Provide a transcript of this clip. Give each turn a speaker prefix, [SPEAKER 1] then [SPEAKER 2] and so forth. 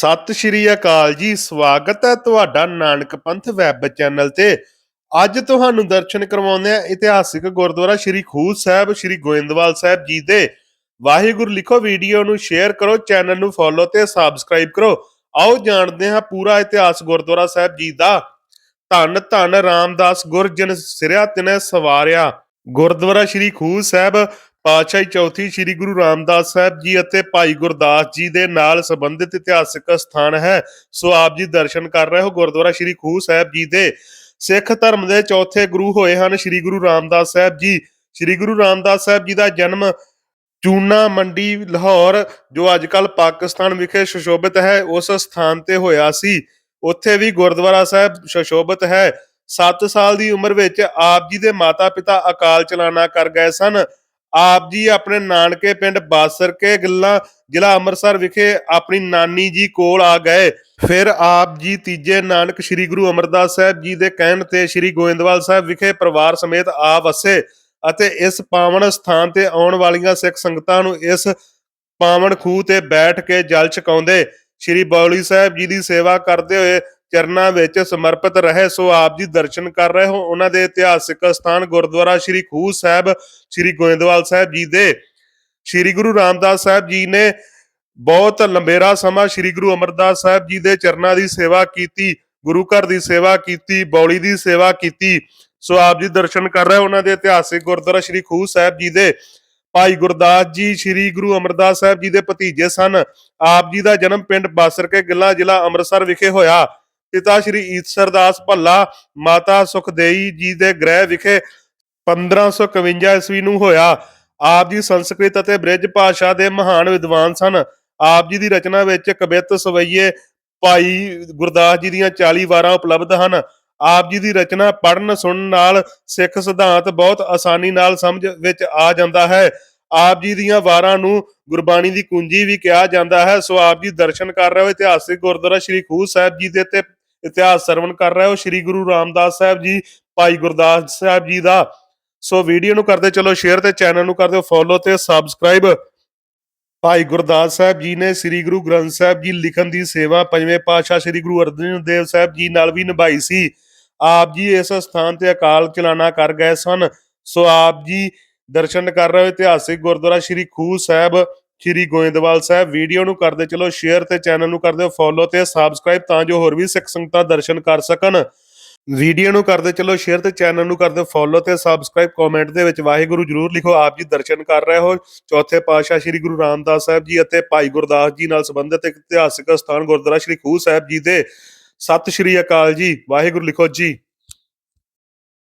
[SPEAKER 1] ਸਤਿ ਸ਼੍ਰੀ ਅਕਾਲ ਜੀ, ਸਵਾਗਤ ਹੈ ਤੁਹਾਡਾ ਨਾਨਕ ਪੰਥ ਵੈਬ ਚੈਨਲ ਤੇ। ਅੱਜ ਤੁਹਾਨੂੰ ਦਰਸ਼ਨ ਕਰਵਾਉਂਦੇ ਆ ਇਤਿਹਾਸਿਕ ਗੁਰਦੁਆਰਾ ਸ਼੍ਰੀ ਖੂਹ ਸਾਹਿਬ, ਸ਼੍ਰੀ ਗੋਇੰਦਵਾਲ ਸਾਹਿਬ ਜੀ ਦੇ। ਵਾਹਿਗੁਰੂ, ਲਿਖੋ ਵੀਡੀਓ ਨੂੰ ਸ਼ੇਅਰ ਕਰੋ, ਚੈਨਲ ਨੂੰ ਫੋਲੋ ਤੇ ਸਬਸਕ੍ਰਾਈਬ ਕਰੋ। ਆਓ ਜਾਣਦੇ ਹਾਂ ਪੂਰਾ ਇਤਿਹਾਸ ਗੁਰਦੁਆਰਾ ਸਾਹਿਬ ਜੀ ਦਾ। ਧੰਨ ਧੰਨ ਰਾਮਦਾਸ ਗੁਰਜਨ ਸਿਰਿਆ ਤਿਨੇ ਸਵਾਰਿਆ। ਗੁਰਦੁਆਰਾ ਸ਼੍ਰੀ ਖੂਹ ਸਾਹਿਬ ਪਾਤਸ਼ਾਹੀ ਚੌਥੀ ਸ੍ਰੀ ਗੁਰੂ ਰਾਮਦਾਸ ਸਾਹਿਬ ਜੀ ਅਤੇ ਭਾਈ ਗੁਰਦਾਸ ਜੀ ਦੇ ਨਾਲ ਸੰਬੰਧਿਤ ਇਤਿਹਾਸਕ ਸਥਾਨ ਹੈ। ਸੋ ਆਪ ਜੀ ਦਰਸ਼ਨ ਕਰ ਰਹੇ ਹੋ ਗੁਰਦੁਆਰਾ ਸ਼੍ਰੀ ਖੂਹ ਸਾਹਿਬ ਜੀ ਦੇ। ਸਿੱਖ ਧਰਮ ਦੇ ਚੌਥੇ ਗੁਰੂ ਹੋਏ ਹਨ ਸ੍ਰੀ ਗੁਰੂ ਰਾਮਦਾਸ ਸਾਹਿਬ ਜੀ। ਸ੍ਰੀ ਗੁਰੂ ਰਾਮਦਾਸ ਸਾਹਿਬ ਜੀ ਦਾ ਜਨਮ ਚੂਨਾ ਮੰਡੀ, ਲਾਹੌਰ, ਜੋ ਅੱਜਕੱਲ ਪਾਕਿਸਤਾਨ ਵਿਖੇ ਸੁਸ਼ੋਭਿਤ ਹੈ, ਉਸ ਸਥਾਨ ਤੇ ਹੋਇਆ ਸੀ। ਉੱਥੇ ਵੀ ਗੁਰਦੁਆਰਾ ਸਾਹਿਬ ਸੁਸ਼ੋਭਿਤ ਹੈ। 7 ਸਾਲ ਦੀ ਉਮਰ ਵਿੱਚ ਆਪ ਜੀ ਦੇ ਮਾਤਾ-ਪਿਤਾ ਅਕਾਲ ਚਲਾਣਾ ਕਰ ਗਏ ਸਨ। ਆਪ ਜੀ ਆਪਣੇ ਨਾਨਕੇ ਪਿੰਡ ਬਾਸਰ ਗੱਲਾਂ ਜ਼ਿਲ੍ਹਾ ਅੰਮ੍ਰਿਤਸਰ ਵਿਖੇ ਆਪਣੀ ਨਾਨੀ ਜੀ ਕੋਲ ਆ ਗਏ। ਫਿਰ ਆਪ ਜੀ ਤੀਜੇ ਨਾਨਕ ਸ੍ਰੀ ਗੁਰੂ ਅਮਰਦਾਸ ਸਾਹਿਬ ਜੀ ਦੇ ਕਹਿਣ ਤੇ ਸ੍ਰੀ ਗੋਇੰਦਵਾਲ ਸਾਹਿਬ ਵਿਖੇ ਪਰਿਵਾਰ ਸਮੇਤ ਆ ਵਸੇ ਅਤੇ ਇਸ ਪਾਵਨ ਸਥਾਨ ਤੇ ਆਉਣ ਵਾਲੀਆਂ ਸਿੱਖ ਸੰਗਤਾਂ ਨੂੰ ਇਸ ਪਾਵਨ ਖੂਹ ਤੇ ਬੈਠ ਕੇ ਜਲ ਛਕਾਉਂਦੇ ਸ੍ਰੀ ਬੌਲੀ ਸਾਹਿਬ ਜੀ ਦੀ ਸੇਵਾ ਕਰਦੇ ਹੋਏ ਚਰਨਾਂ ਵਿੱਚ ਸਮਰਪਿਤ ਰਹੇ, ਸੋ ਆਪ ਜੀ ਦਰਸ਼ਨ ਕਰ ਰਹੇ ਹੋ ਉਹਨਾਂ ਦੇ ਇਤਿਹਾਸਿਕ ਸਥਾਨ ਗੁਰਦੁਆਰਾ ਸ੍ਰੀ ਖੂਹ ਸਾਹਿਬ, ਸ੍ਰੀ ਗੋਇੰਦਵਾਲ ਸਾਹਿਬ ਜੀ ਦੇ। ਸ੍ਰੀ ਗੁਰੂ ਰਾਮਦਾਸ ਸਾਹਿਬ ਜੀ ਨੇ ਬਹੁਤ ਲੰਬੇਰਾ ਸਮਾਂ ਸ੍ਰੀ ਗੁਰੂ ਅਮਰਦਾਸ ਸਾਹਿਬ ਜੀ ਦੇ ਚਰਨਾਂ ਦੀ ਸੇਵਾ ਕੀਤੀ, ਗੁਰੂ ਘਰ ਦੀ ਸੇਵਾ ਕੀਤੀ, ਬੌਲੀ ਦੀ ਸੇਵਾ ਕੀਤੀ। ਸੋ ਆਪ ਜੀ ਦਰਸ਼ਨ ਕਰ ਰਹੇ ਹੋ ਉਹਨਾਂ ਦੇ ਇਤਿਹਾਸਿਕ ਗੁਰਦੁਆਰਾ ਸ੍ਰੀ ਖੂਹ ਸਾਹਿਬ ਜੀ ਦੇ। ਭਾਈ ਗੁਰਦਾਸ ਜੀ, ਸ੍ਰੀ ਗੁਰੂ ਅਮਰਦਾਸ ਸਾਹਿਬ ਜੀ ਦੇ ਭਤੀਜੇ ਸਨ। ਆਪ ਜੀ ਦਾ ਜਨਮ ਪਿੰਡ ਬਾਸਰ ਕੇ ਗਿੱਲਾ ਜ਼ਿਲ੍ਹਾ ਅੰਮ੍ਰਿਤਸਰ ਵਿਖੇ ਹੋਇਆ। ਪਿਤਾ ਸ਼੍ਰੀ ਈਸਰਦਾਸ ਭੱਲਾ, ਮਾਤਾ ਸੁਖਦੇਈ ਜੀ ਦੇ ਗ੍ਰਹਿ ਵਿਖੇ 1551 ਈਸਵੀ ਨੂੰ ਹੋਇਆ। ਆਪ ਜੀ ਸੰਸਕ੍ਰਿਤ ਅਤੇ ਬ੍ਰਿਜ ਭਾਸ਼ਾ ਦੇ ਮਹਾਨ ਵਿਦਵਾਨ ਸਨ। ਆਪ ਜੀ ਦੀ ਰਚਨਾ ਵਿੱਚ ਕਵਿਤ ਸਵਈਏ ਭਾਈ ਗੁਰਦਾਸ ਜੀ ਦੀਆਂ 40 ਵਾਰਾਂ ਉਪਲਬਧ ਹਨ। ਆਪ ਜੀ ਦੀ ਰਚਨਾ ਪੜਨ ਸੁਣਨ ਨਾਲ ਸਿੱਖ ਸਿਧਾਂਤ ਬਹੁਤ ਆਸਾਨੀ ਨਾਲ ਸਮਝ ਵਿੱਚ ਆ ਜਾਂਦਾ ਹੈ। ਆਪ ਜੀ ਦੀਆਂ ਵਾਰਾਂ ਨੂੰ ਗੁਰਬਾਣੀ ਦੀ ਕੁੰਜੀ ਵੀ ਕਿਹਾ ਜਾਂਦਾ ਹੈ। ਸੋ ਆਪ ਜੀ ਦਰਸ਼ਨ ਕਰ ਰਹੇ ਹੋ ਇਤਿਹਾਸਿਕ ਗੁਰਦੁਆਰਾ ਸ੍ਰੀ ਖੂਹ ਸਾਹਿਬ ਜੀ ਦੇ ਤੇ ਇਤਿਹਾਸ ਸਰਵਣ ਕਰ ਰਹੇ ਹੋ, ਸ੍ਰੀ ਗੁਰੂ ਰਾਮਦਾਸ ਸਾਹਿਬ ਜੀ, ਭਾਈ ਗੁਰਦਾਸ ਸਾਹਿਬ ਜੀ ਦਾ। ਸੋ ਵੀਡੀਓ ਨੂੰ ਕਰਦੇ ਚਲੋ ਸ਼ੇਅਰ ਤੇ ਚੈਨਲ ਨੂੰ ਕਰਦੇ ਫੋਲੋ ਤੇ ਸਬਸਕ੍ਰਾਈਬ ਭਾਈ ਗੁਰਦਾਸ ਸਾਹਿਬ ਜੀ ਨੇ ਸ੍ਰੀ ਗੁਰੂ ਗ੍ਰੰਥ ਸਾਹਿਬ ਜੀ ਲਿਖਣ ਦੀ ਸੇਵਾ ਪੰਜਵੇਂ ਪਾਤਸ਼ਾਹ ਸ੍ਰੀ ਗੁਰੂ ਅਰਜਨ ਦੇਵ ਸਾਹਿਬ ਜੀ ਨਾਲ ਵੀ ਨਿਭਾਈ ਸੀ। ਆਪ ਜੀ ਇਸ ਸਥਾਨ ਤੇ ਅਕਾਲ ਚਲਾਣਾ ਕਰ ਗਏ ਸਨ। ਸੋ ਆਪ ਜੀ ਦਰਸ਼ਨ ਕਰ ਰਹੇ ਹੋ ਇਤਿਹਾਸਿਕ ਗੁਰਦੁਆਰਾ ਸ੍ਰੀ ਖੂਹ ਸਾਹਿਬ। ਸ੍ਰੀ ਗੋਇੰਦਵਾਲ ਸਾਹਿਬ, ਵੀਡੀਓ ਨੂੰ ਕਰਦੇ ਚਲੋ ਸ਼ੇਅਰ ਤੇ ਚੈਨਲ ਨੂੰ ਕਰਦੇ ਫੋਲੋ ਤੇ ਸਬਸਕ੍ਰਾਈਬ ਤਾਂ ਜੋ ਹੋਰ ਵੀ ਸਿੱਖ ਸੰਗਤਾਂ ਦਰਸ਼ਨ ਕਰ ਸਕਣ। ਵੀਡੀਓ ਨੂੰ ਕਰਦੇ ਚਲੋ ਸ਼ੇਅਰ ਤੇ ਚੈਨਲ ਨੂੰ ਕਰਦੇ ਫੋਲੋ ਤੇ ਸਬਸਕ੍ਰਾਈਬ ਕਮੈਂਟ ਦੇ ਵਿੱਚ ਵਾਹਿਗੁਰੂ ਜਰੂਰ ਲਿਖੋ, ਆਪ ਜੀ ਦਰਸ਼ਨ ਕਰ ਰਹੇ ਹੋ। ਚੌਥੇ ਪਾਤਸ਼ਾਹ ਸ੍ਰੀ ਗੁਰੂ ਰਾਮਦਾਸ ਸਾਹਿਬ ਜੀ ਅਤੇ ਭਾਈ ਗੁਰਦਾਸ ਜੀ ਨਾਲ ਸੰਬੰਧਿਤ ਇੱਕ ਇਤਿਹਾਸਿਕ ਸਥਾਨ ਗੁਰਦੁਆਰਾ ਸ੍ਰੀ ਖੂਹ ਸਾਹਿਬ ਜੀ ਦੇ। ਸਤਿ ਸ਼੍ਰੀ ਅਕਾਲ ਜੀ, ਵਾਹਿਗੁਰੂ ਲਿਖੋ ਜੀ।